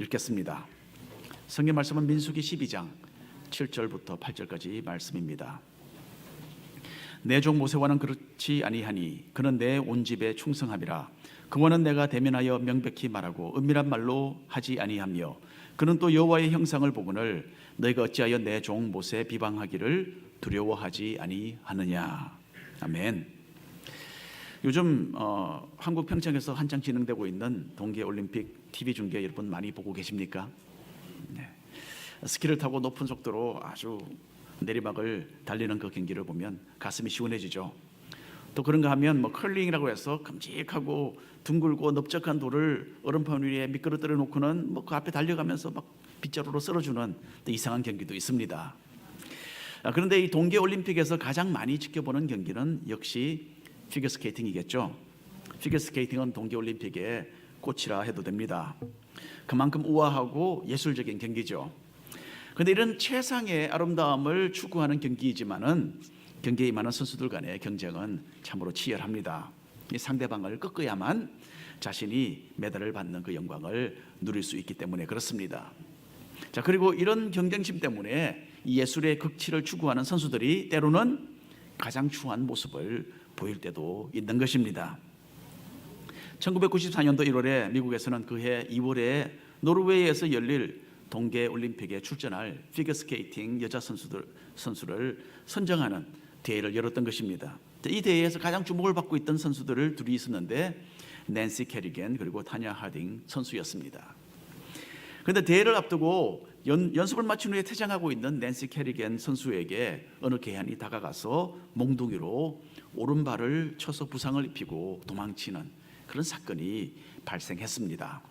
읽겠습니다. 성경 말씀은 민수기 12장 7절부터 8절까지 말씀입니다. 내종 모세와는 그렇지 아니하니 그는 내 온 집에 충성함이라 그와는 내가 대면하여 명백히 말하고 은밀한 말로 하지 아니하며 그는 또 여호와의 형상을 보거늘 너희가 어찌하여 내 종 모세 비방하기를 두려워하지 아니하느냐 아멘. 요즘 어, 한국 평창에서 한창 진행되고 있는 동계 올림픽 TV 중계 여러분 많이 보고 계십니까? 네. 스키를 타고 높은 속도로 아주 내리막을 달리는 그 경기를 보면 가슴이 시원해지죠. 또 그런가 하면 뭐 컬링이라고 해서 큼직하고 둥글고 넓적한 돌을 얼음판 위에 미끄러뜨려 놓고는 뭐 그 앞에 달려가면서 막 빗자루로 쓸어주는 또 이상한 경기도 있습니다. 아, 그런데 이 동계 올림픽에서 가장 많이 지켜보는 경기는 역시 피겨 스케이팅이겠죠. 피겨 스케이팅은 동계 올림픽의 꽃이라 해도 됩니다. 그만큼 우아하고 예술적인 경기죠. 그런데 이런 최상의 아름다움을 추구하는 경기이지만은 경기에 임하는 선수들 간의 경쟁은 참으로 치열합니다. 이 상대방을 꺾어야만 자신이 메달을 받는 그 영광을 누릴 수 있기 때문에 그렇습니다. 자 그리고 이런 경쟁심 때문에 이 예술의 극치를 추구하는 선수들이 때로는 가장 추한 모습을 보일 때도 있는 것입니다. 1994년도 1월에 미국에서는 그해 2월에 노르웨이에서 열릴 동계 올림픽에 출전할 피겨 스케이팅 여자 선수들 선수를 선정하는 대회를 열었던 것입니다. 이 대회에서 가장 주목을 받고 있던 선수들을 둘이 있었는데 낸시 캐리겐 그리고 타냐 하딩 선수였습니다. 그런데 대회를 앞두고 연, 연습을 마친 후에 퇴장하고 있는 낸시 캐리겐 선수에게 어느 개한이 다가가서 몽둥이로 오른발을 쳐서 부상을 입히고 도망치는 그런 사건이 발생했습니다.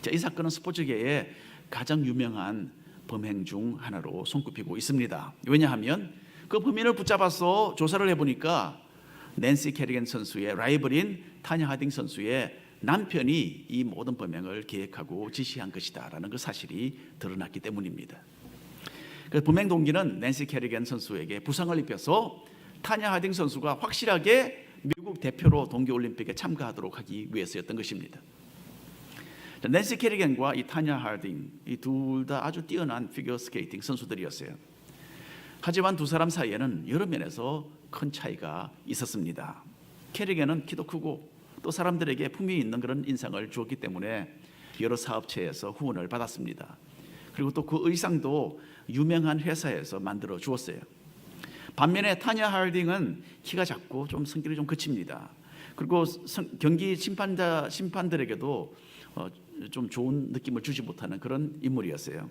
자, 이 사건은 스포츠계에 가장 유명한 범행 중 하나로 손꼽히고 있습니다. 왜냐하면 그 범인을 붙잡아서 조사를 해보니까 낸시 캐리겐 선수의 라이벌인 타냐 하딩 선수의 남편이 이 모든 범행을 계획하고 지시한 것이다라는 그 사실이 드러났기 때문입니다. 그 범행 동기는 낸시 캐리겐 선수에게 부상을 입혀서 타냐 하딩 선수가 확실하게 미국 대표로 동계 올림픽에 참가하도록 하기 위해서였던 것입니다. 낸시 캐리겐과 이 타냐 하딩 이 둘 다 아주 뛰어난 피겨 스케이팅 선수들이었어요. 하지만 두 사람 사이에는 여러 면에서 큰 차이가 있었습니다. 캐리겐은 키도 크고 또 사람들에게 품위 있는 그런 인상을 주었기 때문에 여러 사업체에서 후원을 받았습니다. 그리고 또 그 의상도 유명한 회사에서 만들어 주었어요. 반면에 타냐 하딩은 키가 작고 좀 성격이 좀 거칩니다. 그리고 성- 경기 심판자 심판들에게도 어, 좀 좋은 느낌을 주지 못하는 그런 인물이었어요.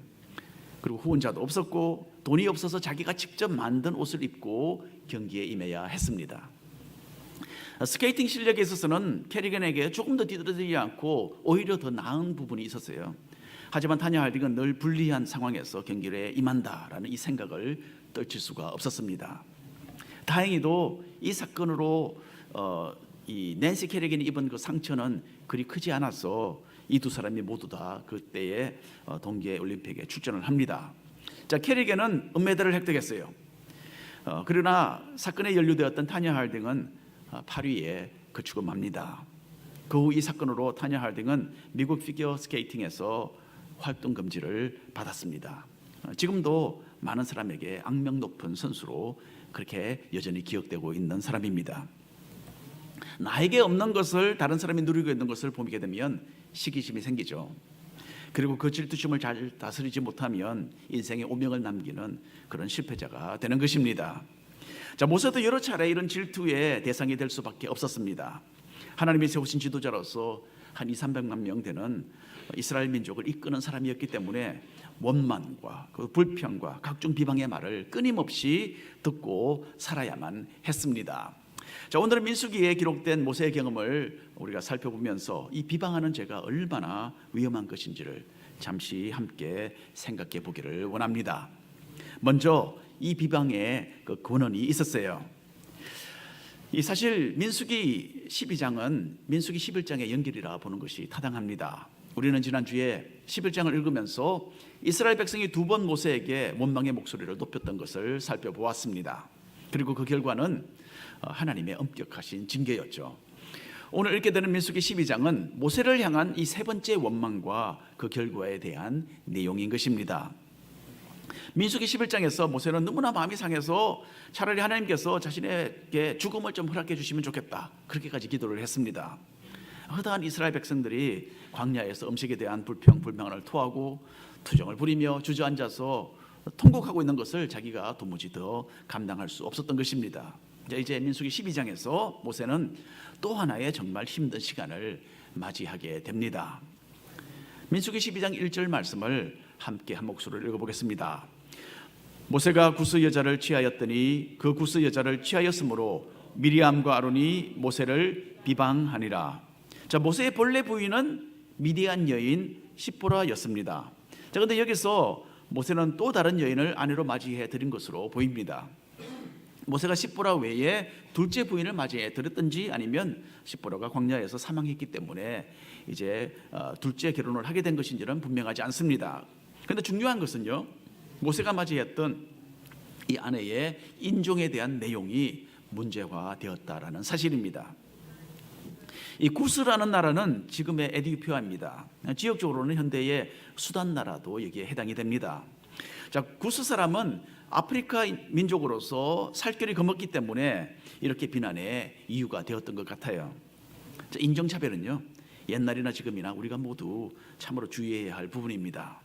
그리고 후원자도 없었고 돈이 없어서 자기가 직접 만든 옷을 입고 경기에 임해야 했습니다. 스케이팅 실력에 있어서는 캐리건에게 조금 더 뒤떨어지지 않고 오히려 더 나은 부분이 있었어요. 하지만 타냐 하딩은 늘 불리한 상황에서 경기에 임한다라는 이 생각을 떨칠 수가 없었습니다. 다행히도 이 사건으로 어, 이 낸시 캐리건이 입은 그 상처는 그리 크지 않아서 이 두 사람이 모두 다 그때의 어, 동계 올림픽에 출전을 합니다. 자 캐리건은 은메달을 획득했어요. 어, 그러나 사건에 연루되었던 타냐 할딩은 8위에 그치고 맙니다. 그 후 이 사건으로 타냐 할딩은 미국 피겨 스케이팅에서 활동 금지를 받았습니다. 어, 지금도 많은 사람에게 악명 높은 선수로 그렇게 여전히 기억되고 있는 사람입니다. 나에게 없는 것을 다른 사람이 누리고 있는 것을 보게 되면 시기심이 생기죠. 그리고 그 질투심을 잘 다스리지 못하면 인생에 오명을 남기는 그런 실패자가 되는 것입니다. 자, 모세도 여러 차례 이런 질투의 대상이 될 수밖에 없었습니다. 하나님이 세우신 지도자로서 한 2, 300만 명 되는 이스라엘 민족을 이끄는 사람이었기 때문에 원만과 그 불평과 각종 비방의 말을 끊임없이 듣고 살아야만 했습니다. 자, 오늘은 민수기에 기록된 모세의 경험을 우리가 살펴보면서 이 비방하는 죄가 얼마나 위험한 것인지를 잠시 함께 생각해 보기를 원합니다. 먼저 이 비방에 그 근원이 있었어요. 이 사실 민수기 12장은 민수기 11장의 연결이라 보는 것이 타당합니다. 우리는 지난주에 11장을 읽으면서 이스라엘 백성이 두 번 모세에게 원망의 목소리를 높였던 것을 살펴보았습니다. 그리고 그 결과는 어, 하나님의 엄격하신 징계였죠. 오늘 읽게 되는 민수기 12장은 모세를 향한 이 세 번째 원망과 그 결과에 대한 내용인 것입니다. 민수기 11장에서 모세는 너무나 마음이 상해서 차라리 하나님께서 자신에게 죽음을 좀 허락해 주시면 좋겠다. 그렇게까지 기도를 했습니다. 허다한 이스라엘 백성들이 광야에서 음식에 대한 불평 불만을 토하고 투정을 부리며 주저앉아서 통곡하고 있는 것을 자기가 도무지 더 감당할 수 없었던 것입니다. 자, 이제 민수기 12장에서 모세는 또 하나의 정말 힘든 시간을 맞이하게 됩니다. 민수기 12장 1절 말씀을 함께 한 목소리로 읽어보겠습니다. 모세가 구스 여자를 취하였더니 그 구스 여자를 취하였으므로 미리암과 아론이 모세를 비방하니라. 자 모세의 본래 부인은 미디안 여인 시보라였습니다. 자 근데 여기서 모세는 또 다른 여인을 아내로 맞이해 드린 것으로 보입니다. 모세가 시보라 외에 둘째 부인을 맞이해 드렸든지 아니면 시보라가 광야에서 사망했기 때문에 이제 어, 둘째 결혼을 하게 된 것인지는 분명하지 않습니다. 그런데 중요한 것은요. 모세가 맞이했던 이 아내의 인종에 대한 내용이 문제화 되었다라는 사실입니다. 이 구스라는 나라는 지금의 에디오피아입니다. 지역적으로는 현대의 수단 나라도 여기에 해당이 됩니다. 자, 구스 사람은 아프리카 민족으로서 살결이 검었기 때문에 이렇게 비난의 이유가 되었던 것 같아요. 자, 인종차별은요, 옛날이나 지금이나 우리가 모두 참으로 주의해야 할 부분입니다.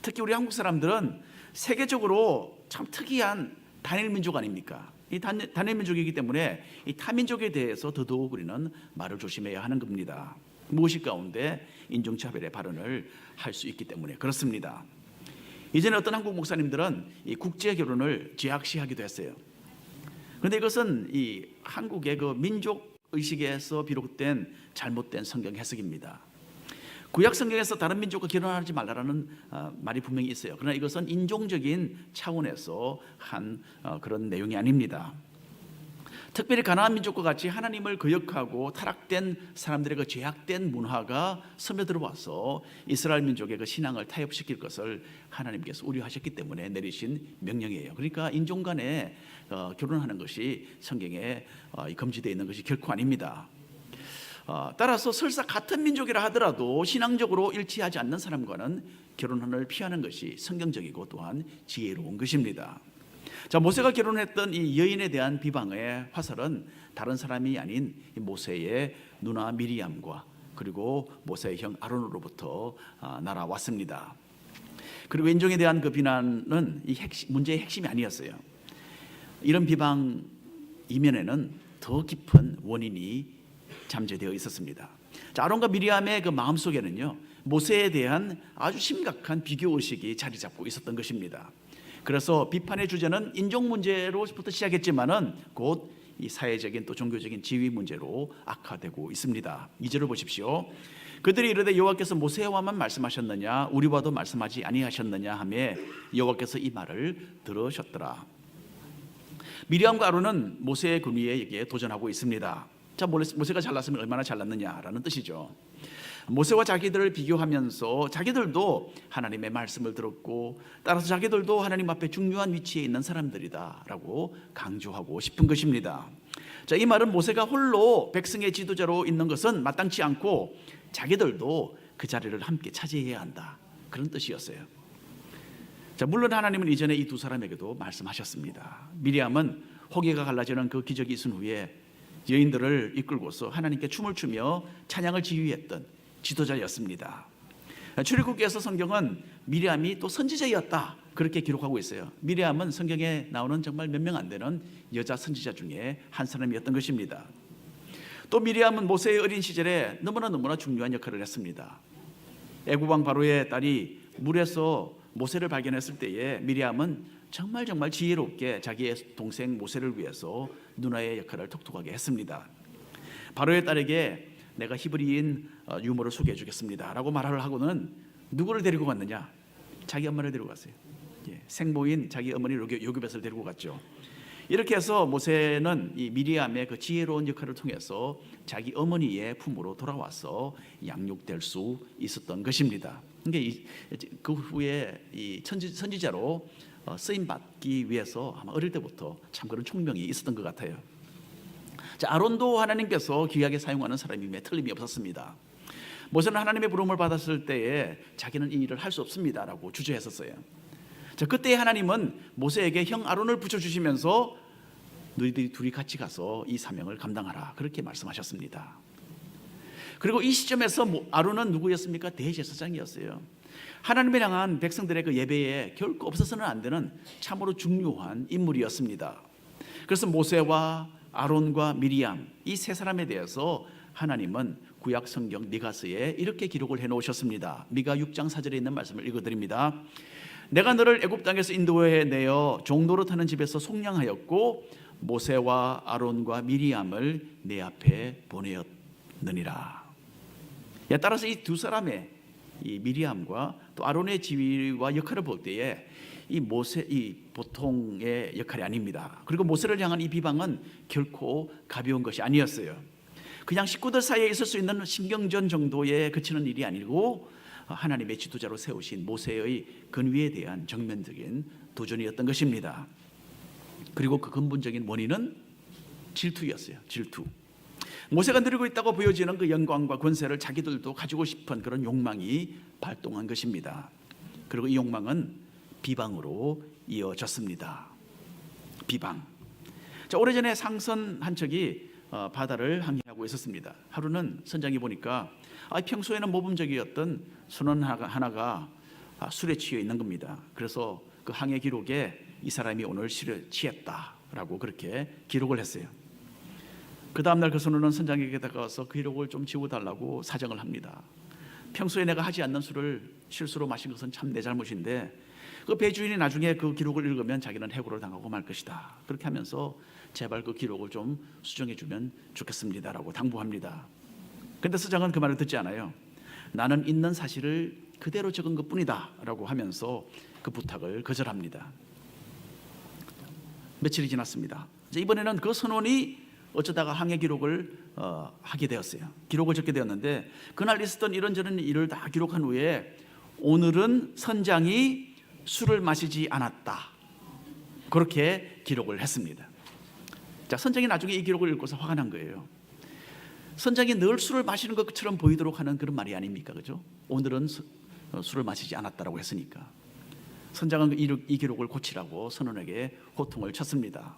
특히 우리 한국 사람들은 세계적으로 참 특이한 단일 민족 아닙니까? 이 단, 단일 민족이기 때문에 이 타민족에 대해서 더더욱 우리는 말을 조심해야 하는 겁니다. 무엇이 가운데 인종차별의 발언을 할 수 있기 때문에 그렇습니다. 이제는 어떤 한국 목사님들은 이 국제 결혼을 제약시하기도 했어요. 그런데 이것은 이 한국의 그 민족 의식에서 비롯된 잘못된 성경 해석입니다. 구약 성경에서 다른 민족과 결혼하지 말라라는 어, 말이 분명히 있어요. 그러나 이것은 인종적인 차원에서 한 어, 그런 내용이 아닙니다. 특별히 가나안 민족과 같이 하나님을 거역하고 타락된 사람들의 그 죄악된 문화가 스며들어와서 이스라엘 민족의 그 신앙을 타협시킬 것을 하나님께서 우려하셨기 때문에 내리신 명령이에요. 그러니까 인종 간에 어, 결혼하는 것이 성경에 어, 금지되어 있는 것이 결코 아닙니다. 어, 따라서 설사 같은 민족이라 하더라도 신앙적으로 일치하지 않는 사람과는 결혼을 피하는 것이 성경적이고 또한 지혜로운 것입니다. 자 모세가 결혼했던 이 여인에 대한 비방의 화살은 다른 사람이 아닌 이 모세의 누나 미리암과 그리고 모세의 형 아론으로부터 아, 날아왔습니다. 그리고 인종에 대한 그 비난은 이 핵심, 문제의 핵심이 아니었어요. 이런 비방 이면에는 더 깊은 원인이 잠재되어 있었습니다. 자, 아론과 미리암의 그 마음 속에는요 모세에 대한 아주 심각한 비교 의식이 자리 잡고 있었던 것입니다. 그래서 비판의 주제는 인종 문제로부터 시작했지만은 곧 이 사회적인 또 종교적인 지위 문제로 악화되고 있습니다. 이절을 보십시오. 그들이 이르되 여호와께서 모세와만 말씀하셨느냐 우리와도 말씀하지 아니하셨느냐 하며 여호와께서 이 말을 들으셨더라. 미리암과 아론은 모세의 군위에게 도전하고 있습니다. 자 모세가 잘났으면 얼마나 잘났느냐라는 뜻이죠. 모세와 자기들을 비교하면서 자기들도 하나님의 말씀을 들었고 따라서 자기들도 하나님 앞에 중요한 위치에 있는 사람들이다라고 강조하고 싶은 것입니다. 자, 이 말은 모세가 홀로 백성의 지도자로 있는 것은 마땅치 않고 자기들도 그 자리를 함께 차지해야 한다. 그런 뜻이었어요. 자, 물론 하나님은 이전에 이 두 사람에게도 말씀하셨습니다. 미리암은 호계가 갈라지는 그 기적이 있은 후에 여인들을 이끌고서 하나님께 춤을 추며 찬양을 지휘했던 지도자였습니다. 출애굽기에서 성경은 미리암이 또 선지자였다 그렇게 기록하고 있어요. 미리암은 성경에 나오는 정말 몇 명 안 되는 여자 선지자 중에 한 사람이었던 것입니다. 또 미리암은 모세의 어린 시절에 너무나 너무나 중요한 역할을 했습니다. 애굽 왕 바로의 딸이 물에서 모세를 발견했을 때에 미리암은 정말 정말 지혜롭게 자기의 동생 모세를 위해서 누나의 역할을 톡톡하게 했습니다. 바로의 딸에게 내가 히브리인 어, 유모를 소개해 주겠습니다라고 말을 하고는 누구를 데리고 갔느냐? 자기 엄마를 데리고 갔어요. 예, 생모인 자기 어머니 요괴벳을 데리고 갔죠. 이렇게 해서 모세는 이 미리암의 그 지혜로운 역할을 통해서 자기 어머니의 품으로 돌아와서 양육될 수 있었던 것입니다. 그러니까 그 후에 이 선지, 선지자로 어, 쓰임 받기 위해서 아마 어릴 때부터 참 그런 총명이 있었던 것 같아요. 자, 아론도 하나님께서 귀하게 사용하는 사람임에 틀림이 없었습니다. 모세는 하나님의 부름을 받았을 때에 자기는 이 일을 할 수 없습니다라고 주저했었어요. 자, 그때 하나님은 모세에게 형 아론을 붙여 주시면서 너희들이 둘이 같이 가서 이 사명을 감당하라 그렇게 말씀하셨습니다. 그리고 이 시점에서 모- 아론은 누구였습니까? 대제사장이었어요. 하나님을 향한 백성들의 그 예배에 결코 없어서는 안 되는 참으로 중요한 인물이었습니다. 그래서 모세와 아론과 미리암 이 세 사람에 대해서 하나님은 구약 성경 미가서에 이렇게 기록을 해 놓으셨습니다. 미가 6장 4절에 있는 말씀을 읽어 드립니다. 내가 너를 애굽 땅에서 인도해 내어 종로로 타는 집에서 속량하였고 모세와 아론과 미리암을 내 앞에 보내었느니라. 예, 따라서 이 두 사람의 이 미리암과 또 아론의 지위와 역할을 볼 때에 이 모세 이 보통의 역할이 아닙니다. 그리고 모세를 향한 이 비방은 결코 가벼운 것이 아니었어요. 그냥 식구들 사이에 있을 수 있는 신경전 정도에 그치는 일이 아니고 하나님의 지도자로 세우신 모세의 근위에 대한 정면적인 도전이었던 것입니다. 그리고 그 근본적인 원인은 질투였어요. 질투. 모세가 누리고 있다고 보여지는 그 영광과 권세를 자기들도 가지고 싶은 그런 욕망이 발동한 것입니다. 그리고 이 욕망은 비방으로 이어졌습니다. 비방. 자, 오래전에 상선 한 척이 어, 바다를 항해하고 있었습니다. 하루는 선장이 보니까 아, 평소에는 모범적이었던 선원 하나가, 아, 술에 취해 있는 겁니다. 그래서 그 항해 기록에 이 사람이 오늘 술에 취했다라고 그렇게 기록을 했어요. 그 다음날 그 선원은 선장에게 다가와서 그 기록을 좀 지워달라고 사정을 합니다. 평소에 내가 하지 않는 술을 실수로 마신 것은 참 내 잘못인데 그 배주인이 나중에 그 기록을 읽으면 자기는 해고를 당하고 말 것이다. 그렇게 하면서 제발 그 기록을 좀 수정해 주면 좋겠습니다라고 당부합니다. 근데 서장은 그 말을 듣지 않아요. 나는 있는 사실을 그대로 적은 것 뿐이다라고 하면서 그 부탁을 거절합니다. 며칠이 지났습니다. 이번에는 그 선원이 어쩌다가 항해 기록을 어, 하게 되었어요. 기록을 적게 되었는데 그날 있었던 이런저런 일을 다 기록한 후에 오늘은 선장이 술을 마시지 않았다. 그렇게 기록을 했습니다. 자, 선장이 나중에 이 기록을 읽고서 화가 난 거예요. 선장이 늘 술을 마시는 것처럼 보이도록 하는 그런 말이 아닙니까? 그죠? 오늘은 수- 어, 술을 마시지 않았다라고 했으니까. 선장은 이, 이 기록을 고치라고 선원에게 호통을 쳤습니다.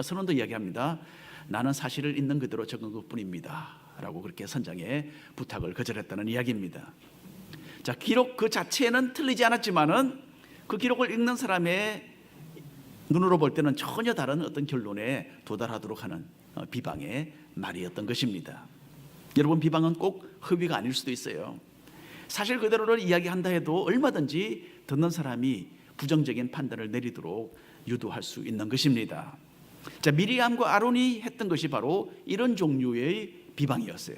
선원도 이야기합니다. 나는 사실을 있는 그대로 적은 것 뿐입니다. 라고 그렇게 선장의 부탁을 거절했다는 이야기입니다. 자, 기록 그 자체는 틀리지 않았지만은 그 기록을 읽는 사람의 눈으로 볼 때는 전혀 다른 어떤 결론에 도달하도록 하는 어, 비방의 말이었던 것입니다. 여러분 비방은 꼭 허위가 아닐 수도 있어요. 사실 그대로를 이야기한다 해도 얼마든지 듣는 사람이 부정적인 판단을 내리도록 유도할 수 있는 것입니다. 자, 미리암과 아론이 했던 것이 바로 이런 종류의 비방이었어요.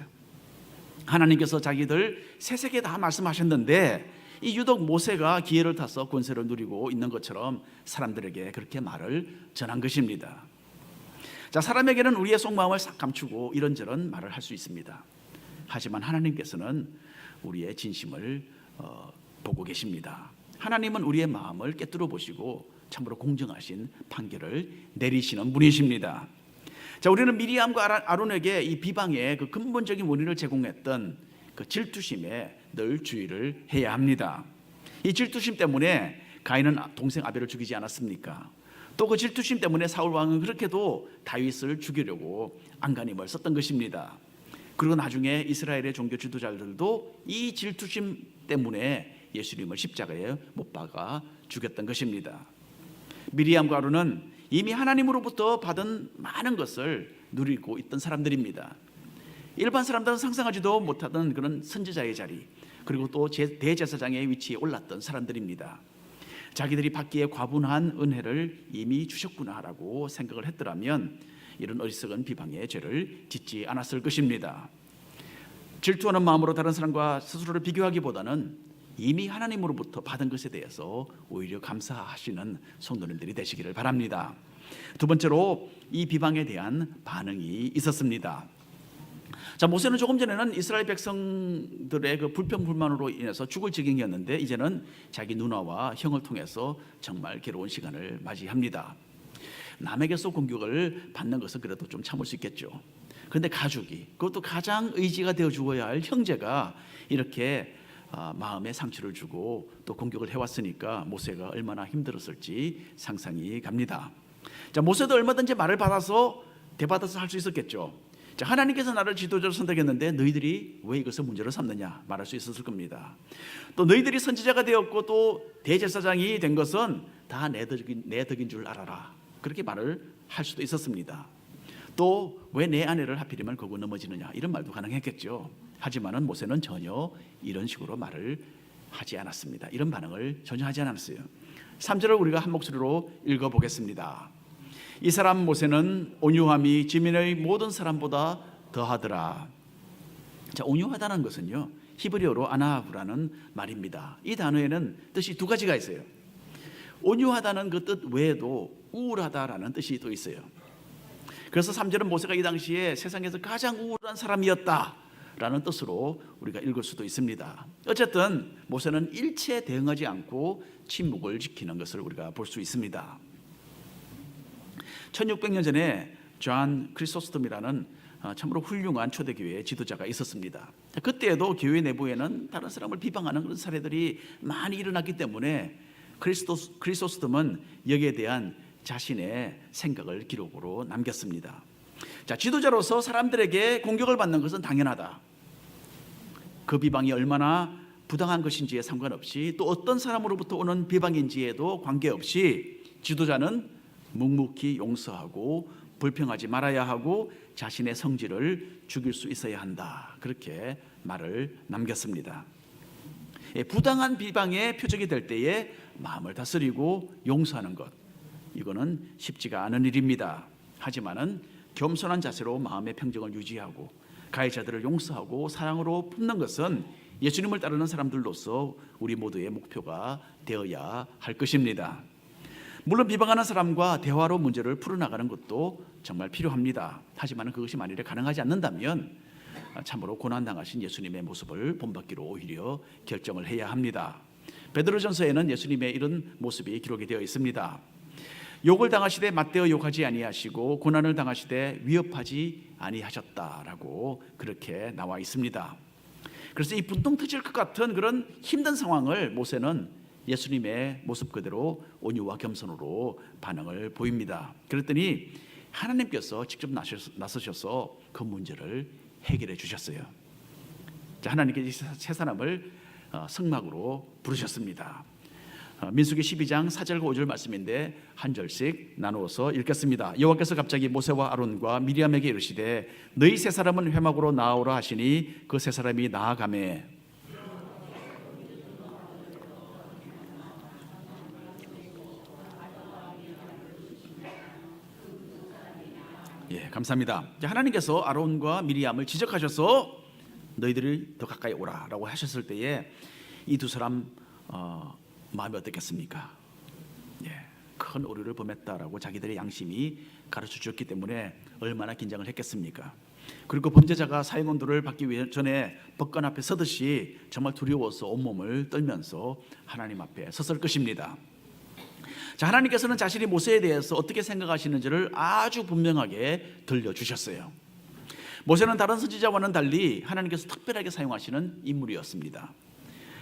하나님께서 자기들 세세계 다 말씀하셨는데 이 유독 모세가 기회를 타서 권세를 누리고 있는 것처럼 사람들에게 그렇게 말을 전한 것입니다. 자, 사람에게는 우리의 속마음을 싹 감추고 이런저런 말을 할 수 있습니다. 하지만 하나님께서는 우리의 진심을 어, 보고 계십니다. 하나님은 우리의 마음을 깨뜨려 보시고 참으로 공정하신 판결을 내리시는 분이십니다. 자, 우리는 미리암과 아론에게 이 비방의 그 근본적인 원인을 제공했던 그 질투심에 늘 주의를 해야 합니다. 이 질투심 때문에 가인은 동생 아벨을 죽이지 않았습니까? 또 그 질투심 때문에 사울 왕은 그렇게도 다윗을 죽이려고 안간힘을 썼던 것입니다. 그리고 나중에 이스라엘의 종교 지도자들도 이 질투심 때문에 예수님을 십자가에 못 박아 죽였던 것입니다. 미리암과 아론은 이미 하나님으로부터 받은 많은 것을 누리고 있던 사람들입니다. 일반 사람들은 상상하지도 못하던 그런 선지자의 자리 그리고 또 제- 대제사장의 위치에 올랐던 사람들입니다. 자기들이 받기에 과분한 은혜를 이미 주셨구나라고 생각을 했더라면 이런 어리석은 비방의 죄를 짓지 않았을 것입니다. 질투하는 마음으로 다른 사람과 스스로를 비교하기보다는 이미 하나님으로부터 받은 것에 대해서 오히려 감사하시는 성도님들이 되시기를 바랍니다. 두 번째로 이 비방에 대한 반응이 있었습니다. 자 모세는 조금 전에는 이스라엘 백성들의 그 불평 불만으로 인해서 죽을 지경이었는데 이제는 자기 누나와 형을 통해서 정말 괴로운 시간을 맞이합니다. 남에게서 공격을 받는 것은 그래도 좀 참을 수 있겠죠. 그런데 가족이 그것도 가장 의지가 되어 주어야 할 형제가 이렇게 아, 마음에 상처를 주고 또 공격을 해왔으니까 모세가 얼마나 힘들었을지 상상이 갑니다. 자 모세도 얼마든지 말을 받아서 대받아서 할 수 있었겠죠. 자 하나님께서 나를 지도자로 선택했는데 너희들이 왜 이것을 문제로 삼느냐 말할 수 있었을 겁니다. 또 너희들이 선지자가 되었고 또 대제사장이 된 것은 다 내 덕인, 내 덕인 줄 알아라. 그렇게 말을 할 수도 있었습니다. 또 왜 내 아내를 하필이면 거고 넘어지느냐 이런 말도 가능했겠죠. 하지만은 모세는 전혀 이런 식으로 말을 하지 않았습니다. 이런 반응을 전혀 하지 않았어요. 3절을 우리가 한 목소리로 읽어 보겠습니다. 이 사람 모세는 온유함이 지민의 모든 사람보다 더하더라. 자, 온유하다는 것은요. 히브리어로 아나브라는 말입니다. 이 단어에는 뜻이 두 가지가 있어요. 온유하다는 그 뜻 외에도 우울하다라는 뜻이 또 있어요. 그래서 3절은 모세가 이 당시에 세상에서 가장 우울한 사람이었다 라는 뜻으로 우리가 읽을 수도 있습니다. 어쨌든 모세는 일체에 대응하지 않고 침묵을 지키는 것을 우리가 볼 수 있습니다. 1600년 전에 존 크리소스톰이라는 어, 참으로 훌륭한 초대교회 지도자가 있었습니다. 그때에도 교회 내부에는 다른 사람을 비방하는 그런 사례들이 많이 일어났기 때문에 크리스토스, 크리소스톰은 여기에 대한 자신의 생각을 기록으로 남겼습니다. 자, 지도자로서 사람들에게 공격을 받는 것은 당연하다. 그 비방이 얼마나 부당한 것인지에 상관없이 또 어떤 사람으로부터 오는 비방인지에도 관계없이 지도자는 묵묵히 용서하고 불평하지 말아야 하고 자신의 성질을 죽일 수 있어야 한다. 그렇게 말을 남겼습니다. 예, 부당한 비방의 표적이 될 때에 마음을 다스리고 용서하는 것 이거는 쉽지가 않은 일입니다. 하지만은 겸손한 자세로 마음의 평정을 유지하고 가해자들을 용서하고 사랑으로 품는 것은 예수님을 따르는 사람들로서 우리 모두의 목표가 되어야 할 것입니다. 물론 비방하는 사람과 대화로 문제를 풀어나가는 것도 정말 필요합니다. 하지만 그것이 만일에 가능하지 않는다면 참으로 고난 당하신 예수님의 모습을 본받기로 오히려 결정을 해야 합니다. 베드로전서에는 예수님의 이런 모습이 기록이 되어 있습니다. 욕을 당하시되 맞대어 욕하지 아니하시고 고난을 당하시되 위협하지 아니하셨다라고 그렇게 나와 있습니다. 그래서 이 분통 터질 것 같은 그런 힘든 상황을 모세는 예수님의 모습 그대로 온유와 겸손으로 반응을 보입니다. 그랬더니 하나님께서 직접 나서셔서 그 문제를 해결해 주셨어요. 하나님께서 세 사람을 어, 성막으로 부르셨습니다. 어, 민수기 12장 4절과 5절 말씀인데 한 절씩 나누어서 읽겠습니다. 여호와께서 갑자기 모세와 아론과 미리암에게 이르시되 너희 세 사람은 회막으로 나오라 하시니 그 세 사람이 나아가매 예, 감사합니다. 하나님께서 아론과 미리암을 지적하셔서 너희들이 더 가까이 오라라고 하셨을 때에 이 두 사람 어, 마음이 어떻겠습니까? 예, 큰 오류를 범했다라고 자기들의 양심이 가르쳐 주었기 때문에 얼마나 긴장을 했겠습니까? 그리고 범죄자가 사형언도를 받기 전에 법관 앞에 서듯이 정말 두려워서 온몸을 떨면서 하나님 앞에 섰을 것입니다. 자, 하나님께서는 자신이 모세에 대해서 어떻게 생각하시는지를 아주 분명하게 들려주셨어요. 모세는 다른 선지자와는 달리 하나님께서 특별하게 사용하시는 인물이었습니다.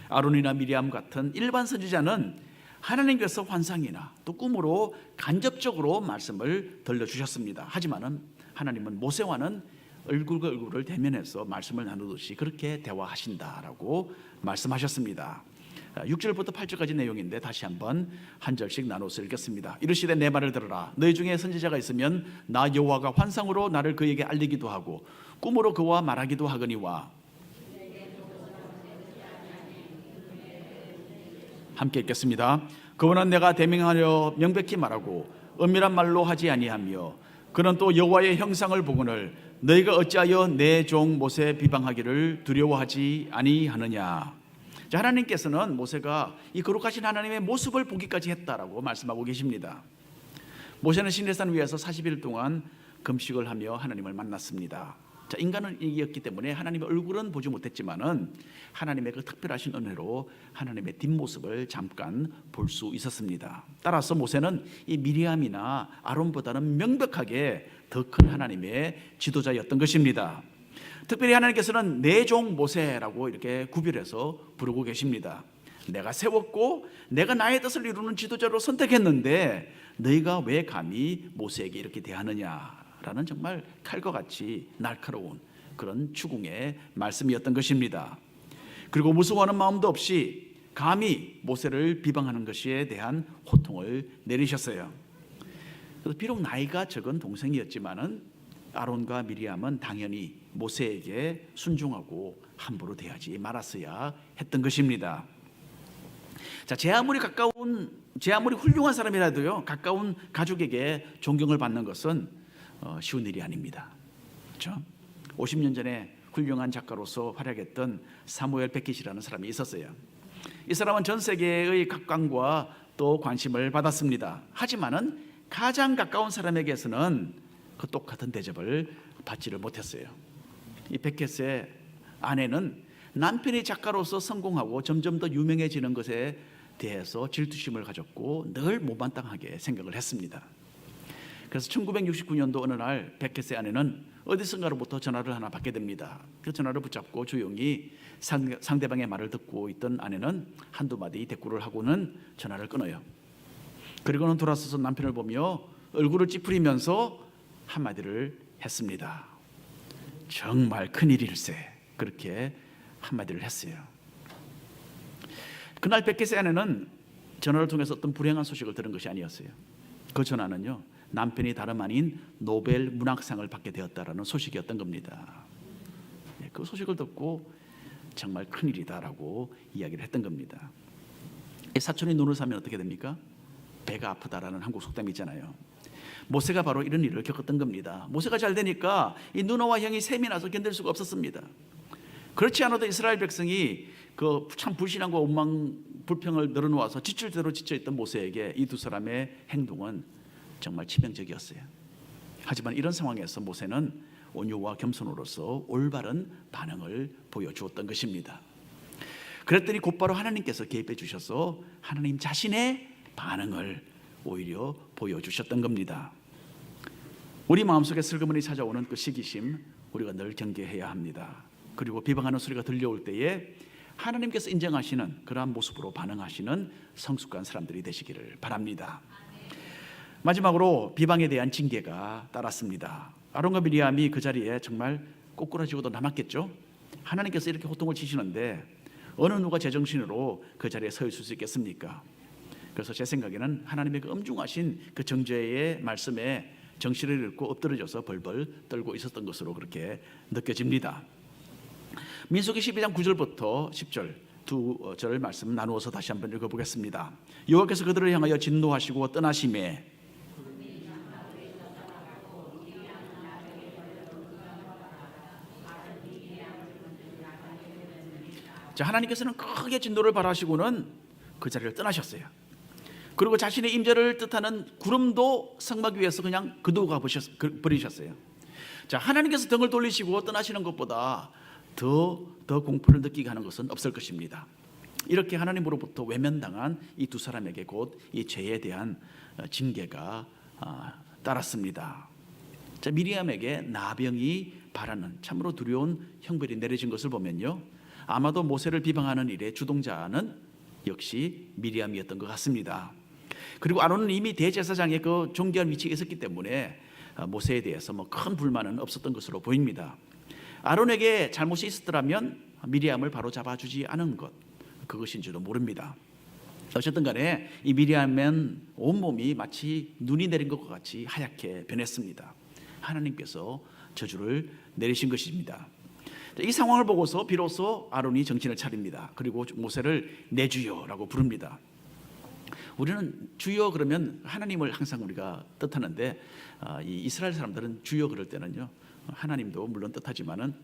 아론이나 미리암 같은 일반 선지자는 하나님께서 환상이나 또 꿈으로 간접적으로 말씀을 들려주셨습니다. 하지만은 하나님은 모세와는 얼굴과 얼굴을 대면해서 말씀을 나누듯이 그렇게 대화하신다라고 말씀하셨습니다. 6절부터 8절까지 내용인데 다시 한번 한 절씩 나눠서 읽겠습니다. 이르시되 내 말을 들으라. 너희 중에 선지자가 있으면 나 여호와가 환상으로 나를 그에게 알리기도 하고 꿈으로 그와 말하기도 하거니와 함께 읽겠습니다. 그분은 내가 대명하려 명백히 말하고 은밀한 말로 하지 아니하며 그는 또 여호와의 형상을 보거늘 너희가 어찌하여 내 종 모세 비방하기를 두려워하지 아니하느냐. 자, 하나님께서는 모세가 이 거룩하신 하나님의 모습을 보기까지 했다라고 말씀하고 계십니다. 모세는 시내산 위에서 40일 동안 금식을 하며 하나님을 만났습니다. 자, 인간은 이었기 때문에 하나님의 얼굴은 보지 못했지만은 하나님의 그 특별하신 은혜로 하나님의 뒷모습을 잠깐 볼 수 있었습니다. 따라서 모세는 이 미리암이나 아론보다는 명백하게 더 큰 하나님의 지도자였던 것입니다. 특별히 하나님께서는 내종 모세라고 이렇게 구별해서 부르고 계십니다. 내가 세웠고 내가 나의 뜻을 이루는 지도자로 선택했는데 너희가 왜 감히 모세에게 이렇게 대하느냐 라는 정말 칼과 같이 날카로운 그런 추궁의 말씀이었던 것입니다. 그리고 무서워하는 마음도 없이 감히 모세를 비방하는 것에 대한 호통을 내리셨어요. 그래서 비록 나이가 적은 동생이었지만은 아론과 미리암은 당연히 모세에게 순종하고 함부로 대하지 말았어야 했던 것입니다. 자, 제 아무리 가까운, 제 아무리 훌륭한 사람이라도요, 가까운 가족에게 존경을 받는 것은 어, 쉬운 일이 아닙니다. 그렇죠? 50년 전에 훌륭한 작가로서 활약했던 사무엘 베킷이라는 사람이 있었어요. 이 사람은 전 세계의 각광과 또 관심을 받았습니다. 하지만은 가장 가까운 사람에게서는 그 똑같은 대접을 받지를 못했어요. 이 베켓의 아내는 남편이 작가로서 성공하고 점점 더 유명해지는 것에 대해서 질투심을 가졌고 늘 못마땅하게 생각을 했습니다. 그래서 1969년도 어느 날 베켓의 아내는 어디선가로부터 전화를 하나 받게 됩니다. 그 전화를 붙잡고 조용히 상, 상대방의 말을 듣고 있던 아내는 한두 마디 대꾸를 하고는 전화를 끊어요. 그리고는 돌아서서 남편을 보며 얼굴을 찌푸리면서 한마디를 했습니다. 정말 큰일일세. 그렇게 한마디를 했어요. 그날 베켓의 아내는 전화를 통해서 어떤 불행한 소식을 들은 것이 아니었어요. 그 전화는요. 남편이 다름 아닌 노벨 문학상을 받게 되었다라는 소식이었던 겁니다. 예, 그 소식을 듣고 정말 큰일이다라고 이야기를 했던 겁니다. 이 사촌이 눈을 사면 어떻게 됩니까? 배가 아프다라는 한국 속담이 있잖아요. 모세가 바로 이런 일을 겪었던 겁니다. 모세가 잘 되니까 이 누나와 형이 셈이 나서 견딜 수가 없었습니다. 그렇지 않아도 이스라엘 백성이 그 참 불신앙과 원망 불평을 늘어놓아서 지칠 대로 지쳐 있던 모세에게 이 두 사람의 행동은 정말 치명적이었어요. 하지만 이런 상황에서 모세는 온유와 겸손으로서 올바른 반응을 보여주었던 것입니다. 그랬더니 곧바로 하나님께서 개입해 주셔서 하나님 자신의 반응을 오히려 보여주셨던 겁니다. 우리 마음속에 슬그머니 찾아오는 그 시기심 우리가 늘 경계해야 합니다. 그리고 비방하는 소리가 들려올 때에 하나님께서 인정하시는 그러한 모습으로 반응하시는 성숙한 사람들이 되시기를 바랍니다. 마지막으로 비방에 대한 징계가 따랐습니다. 아론과 미리암이 그 자리에 정말 꼬꾸라지고도 남았겠죠. 하나님께서 이렇게 호통을 치시는데 어느 누가 제정신으로 그 자리에 서 있을 수 있겠습니까? 그래서 제 생각에는 하나님의 그 엄중하신 그 정죄의 말씀에 정신을 잃고 엎드려져서 벌벌 떨고 있었던 것으로 그렇게 느껴집니다. 민수기 12장 9절부터 10절 두 절 말씀 나누어서 다시 한번 읽어보겠습니다. 여호와께서 그들을 향하여 진노하시고 떠나심에 하나님께서는 크게 진노를 발하시고는 그 자리를 떠나셨어요. 그리고 자신의 임재를 뜻하는 구름도 성막 위에서 그냥 그도가 버리셨어요. 자 하나님께서 등을 돌리시고 떠나시는 것보다 더, 더 공포를 느끼게 하는 것은 없을 것입니다. 이렇게 하나님으로부터 외면당한 이 두 사람에게 곧 이 죄에 대한 어, 징계가 아, 따랐습니다. 자, 미리암에게 나병이 바라는 참으로 두려운 형벌이 내려진 것을 보면요. 아마도 모세를 비방하는 일의 주동자는 역시 미리암이었던 것 같습니다. 그리고 아론은 이미 대제사장의 그 존귀한 위치에 있었기 때문에 어, 모세에 대해서 뭐 큰 불만은 없었던 것으로 보입니다. 아론에게 잘못이 있었더라면 미리암을 바로 잡아주지 않은 것 그것인지도 모릅니다. 어쨌든 간에 이 미리암은 온몸이 마치 눈이 내린 것과 같이 하얗게 변했습니다. 하나님께서 저주를 내리신 것입니다. 이 상황을 보고서 비로소 아론이 정신을 차립니다. 그리고 모세를 내 주여라고 부릅니다. 우리는 주여 그러면 하나님을 항상 우리가 뜻하는데 아, 이 이스라엘 사람들은 주여 그럴 때는요 하나님도 물론 뜻하지만은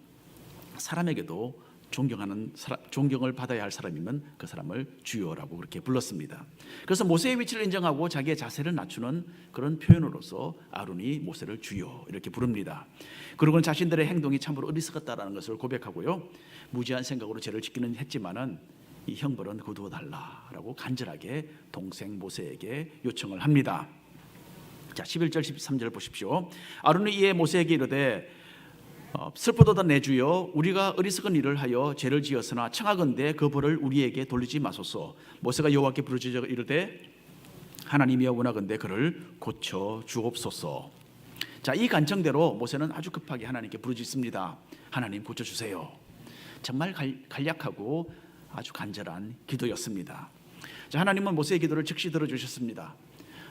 사람에게도 존경하는 사람, 존경을 받아야 할 사람이면 그 사람을 주여라고 그렇게 불렀습니다. 그래서 모세의 위치를 인정하고 자기의 자세를 낮추는 그런 표현으로서 아론이 모세를 주여 이렇게 부릅니다. 그리고는 자신들의 행동이 참으로 어리석었다라는 것을 고백하고요. 무지한 생각으로 죄를 짓기는 했지만은 이 형벌은 거두어 달라라고 간절하게 동생 모세에게 요청을 합니다. 자, 11절 13절 보십시오. 아론이 이에 모세에게 이르되 어, 슬프도다 내 주여 우리가 어리석은 일을 하여 죄를 지었으나 청하건대 그 벌을 우리에게 돌리지 마소서. 모세가 여호와께 부르짖어 이르되 하나님이여 원하건대 그를 고쳐 주옵소서. 자 이 간청대로 모세는 아주 급하게 하나님께 부르짖습니다. 하나님 고쳐 주세요. 정말 간- 간략하고 아주 간절한 기도였습니다. 자 하나님은 모세의 기도를 즉시 들어주셨습니다.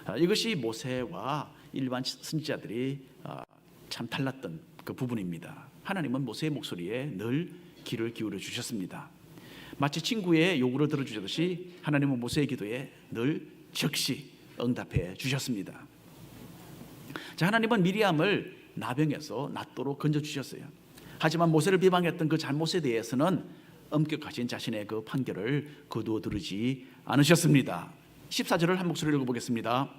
아, 이것이 모세와 일반 선지자들이 아, 참 달랐던 그 부분입니다. 하나님은 모세의 목소리에 늘 귀를 기울여 주셨습니다. 마치 친구의 요구를 들어주듯이 하나님은 모세의 기도에 늘 즉시 응답해 주셨습니다. 자, 하나님은 미리암을 나병에서 낫도록 건져 주셨어요. 하지만 모세를 비방했던 그 잘못에 대해서는 엄격하신 자신의 그 판결을 거두어 들으지 않으셨습니다. 14절을 한 목소리로 읽어보겠습니다.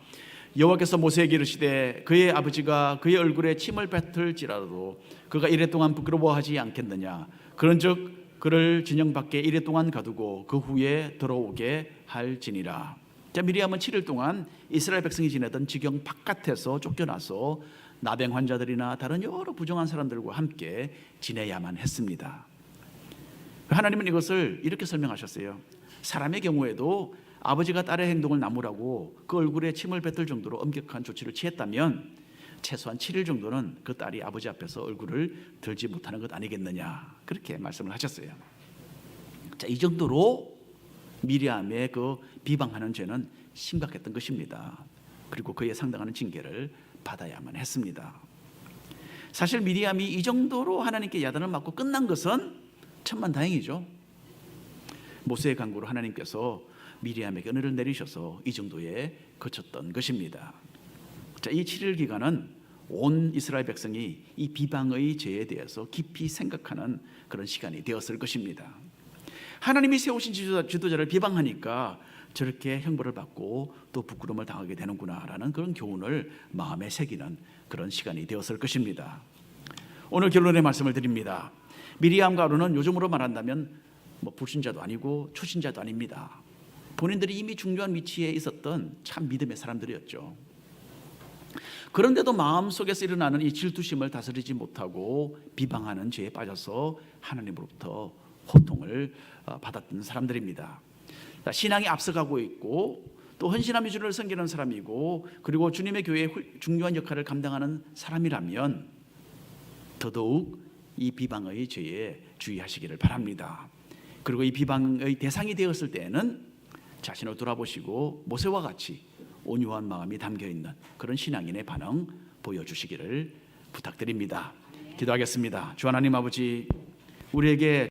여호와께서 모세에게 이르시되 그의 아버지가 그의 얼굴에 침을 뱉을지라도 그가 이래 동안 부끄러워하지 않겠느냐 그런즉 그를 진영 밖에 이래 동안 가두고 그 후에 들어오게 할지니라 자 미리암은 7일 동안 이스라엘 백성이 지내던 지경 바깥에서 쫓겨나서 나병 환자들이나 다른 여러 부정한 사람들과 함께 지내야만 했습니다. 하나님은 이것을 이렇게 설명하셨어요. 사람의 경우에도 아버지가 딸의 행동을 나무라고 그 얼굴에 침을 뱉을 정도로 엄격한 조치를 취했다면 최소한 7일 정도는 그 딸이 아버지 앞에서 얼굴을 들지 못하는 것 아니겠느냐 그렇게 말씀을 하셨어요. 자, 이 정도로 미리암의 그 비방하는 죄는 심각했던 것입니다. 그리고 그에 상당한 징계를 받아야만 했습니다. 사실 미리암이 이 정도로 하나님께 야단을 맞고 끝난 것은 천만 다행이죠. 모세의 강구로 하나님께서 미리암에게 은혜를 내리셔서 이 정도에 그쳤던 것입니다. 자, 이 7일 기간은 온 이스라엘 백성이 이 비방의 죄에 대해서 깊이 생각하는 그런 시간이 되었을 것입니다. 하나님이 세우신 지도자, 지도자 를 비방하니까 저렇게 형벌을 받고 또 부끄러움을 당하게 되는구나라는 그런 교훈을 마음에 새기는 그런 시간이 되었을 것입니다. 오늘 결론의 말씀을 드립니다. 미리암과 아론은 요즘으로 말한다면 뭐 불신자도 아니고 초신자도 아닙니다. 본인들이 이미 중요한 위치에 있었던 참 믿음의 사람들이었죠. 그런데도 마음속에서 일어나는 이 질투심을 다스리지 못하고 비방하는 죄에 빠져서 하나님으로부터 호통을 어, 받았던 사람들입니다. 자, 신앙이 앞서가고 있고 또 헌신함 주를 섬기는 사람이고 그리고 주님의 교회의 훌- 중요한 역할을 감당하는 사람이라면 더더욱 이 비방의 죄에 주의하시기를 바랍니다. 그리고 이 비방의 대상이 되었을 때에는 자신을 돌아보시고 모세와 같이 온유한 마음이 담겨 있는 그런 신앙인의 반응 보여주시기를 부탁드립니다. 기도하겠습니다. 주 하나님 아버지 우리에게